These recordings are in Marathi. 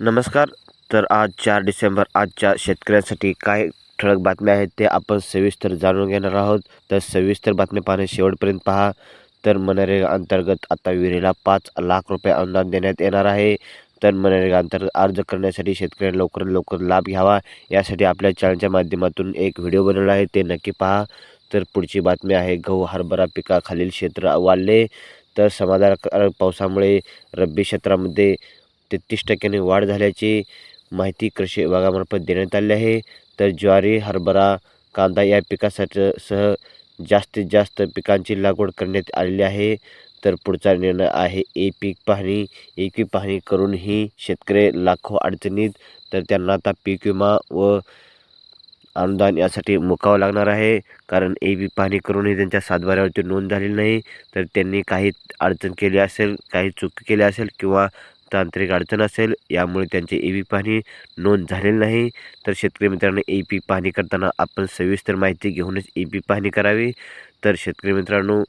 नमस्कार. तर आज चार डिसेंबर आजच्या शेतकऱ्यांसाठी काय ठळक बातम्या आहेत ते आपण सविस्तर जाणून घेणार आहोत. तर सविस्तर बातमी पाहणे शेवटपर्यंत पहा. तर मनरेगा अंतर्गत आता विहिरीला पाच लाख रुपये अनुदान देण्यात येणार आहे. तर मनरेगा अंतर्गत अर्ज करण्यासाठी शेतकऱ्यांनी लवकरात लवकर लाभ घ्यावा. यासाठी आपल्या चॅनलच्या माध्यमातून एक व्हिडिओ बनवला आहे ते नक्की पहा. तर पुढची बातमी आहे गहू हरभरा पिकाखालील क्षेत्र वाढले. तर समाधानकारक पावसामुळे रब्बी क्षेत्रामध्ये तेहतीस टक्क्याने वाढ झाल्याची माहिती कृषी विभागामार्फत देण्यात आली आहे. तर ज्वारी हरभरा कांदा या पिकासाठी सह जास्तीत जास्त पिकांची लागवड करण्यात आलेली आहे. तर पुढचा निर्णय आहे ए पीक पाहणी. ए पीक पाहणी करूनही शेतकरी लाखो अडचणीत तर त्यांना आता पीक विमा व अनुदान यासाठी मुकावं लागणार आहे. कारण ए बी पाहणी करूनही त्यांच्या सातबाऱ्यावरती नोंद झालेली नाही. तर त्यांनी काही अडचण केली असेल काही चूक केली असेल किंवा तांत्रिक अडचण असेल यामुळे त्यांची ए बी पाहणी नोंद झालेली नाही. तर शेतकरी मित्रांनो ए पी पाहणी करताना आपण सविस्तर माहिती घेऊनच ए पी पाहणी करावी. तर शेतकरी मित्रांनो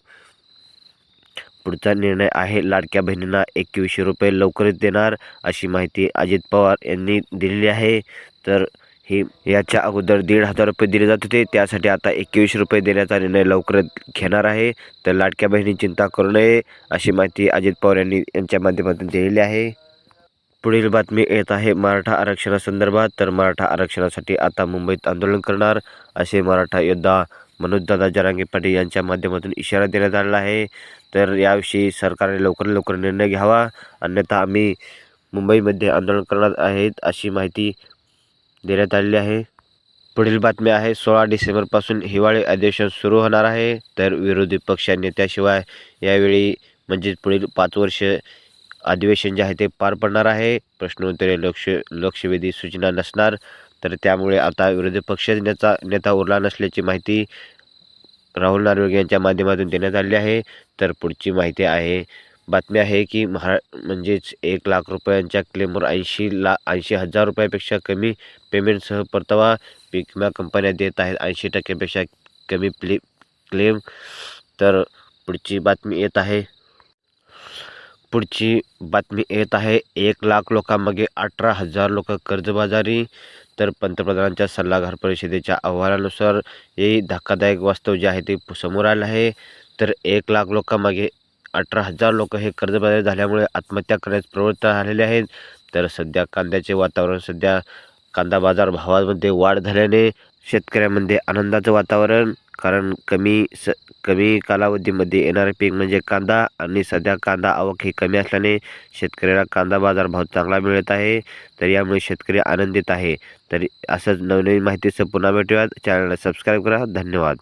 पुढचा निर्णय आहे लाडक्या बहिणींना एकवीसशे रुपये लवकरच देणार अशी माहिती अजित पवार यांनी दिलेली आहे. तर ही याच्या अगोदर दीड हजार रुपये दिले जात होते. त्यासाठी आता एकवीसशे रुपये देण्याचा निर्णय लवकरच घेणार आहे. तर लाडक्या बहिणी चिंता करू नये अशी माहिती अजित पवार यांनी यांच्या माध्यमातून दिलेली आहे. पुढील बातमी येत आहे मराठा आरक्षणासंदर्भात. तर मराठा आरक्षणासाठी आता मुंबईत आंदोलन करणार असे मराठा योद्धा मनोजदादा जरांगे पाटील यांच्या माध्यमातून इशारा देण्यात आलेला आहे. तर याविषयी सरकारने लवकर लवकर निर्णय घ्यावा. अन्यथा आम्ही मुंबईमध्ये आंदोलन करणार आहेत अशी माहिती देण्यात आलेली आहे. पुढील बातमी आहे सोळा डिसेंबरपासून हिवाळी अधिवेशन सुरू होणार आहे. तर विरोधी पक्ष नेत्याशिवाय यावेळी म्हणजेच पुढील पाच वर्ष अधिवेशन जे आहे ते पार पडणार आहे. प्रश्नोत्तरे लक्ष लक्षवेधी सूचना नसणार. तर त्यामुळे आता विरोधी पक्ष नेता नेता उरला नसल्याची माहिती राहुल नार्वेग यांच्या माध्यमातून देण्यात आली आहे. तर पुढची माहिती आहे बातमी आहे की महा म्हणजेच एक लाख रुपयांच्या क्लेमवर ऐंशी ला ऐंशी हजार रुपयापेक्षा कमी पेमेंटसह परतावा पीक विमा कंपन्या देत आहेत. ऐंशी टक्क्यापेक्षा कमी प्ले क्लेम. तर पुढची बातमी येत आहे. पुढची बातमी येत आहे. एक लाख लोकांमागे अठरा हजार लोक कर्जबाजारी. तर पंतप्रधानांच्या सल्लागार परिषदेच्या अहवालानुसार हे धक्कादायक वास्तव जे आहे ते समोर आलं आहे. तर एक लाख लोकांमागे अठरा हजार लोक हे कर्जबाजारी झाल्यामुळे आत्महत्या करण्यास प्रवृत्त झालेले आहेत. तर सध्या कांद्याचे वातावरण सध्या कांदा बाजार भावामध्ये वाढ झाल्याने शेतकऱ्यांमध्ये आनंदाचं वातावरण कारण कमी स कमी कालावधीमध्ये येणारे पीक म्हणजे कांदा आणि सध्या कांदा आवक ही कमी असल्याने शेतकऱ्याला कांदा बाजार भाव चांगला मिळत आहे तर यामुळे शेतकरी आनंदित आहे. तर असंच नवनवीन माहितीचं पुन्हा भेटूयात. चॅनलला सबस्क्राईब करा. धन्यवाद.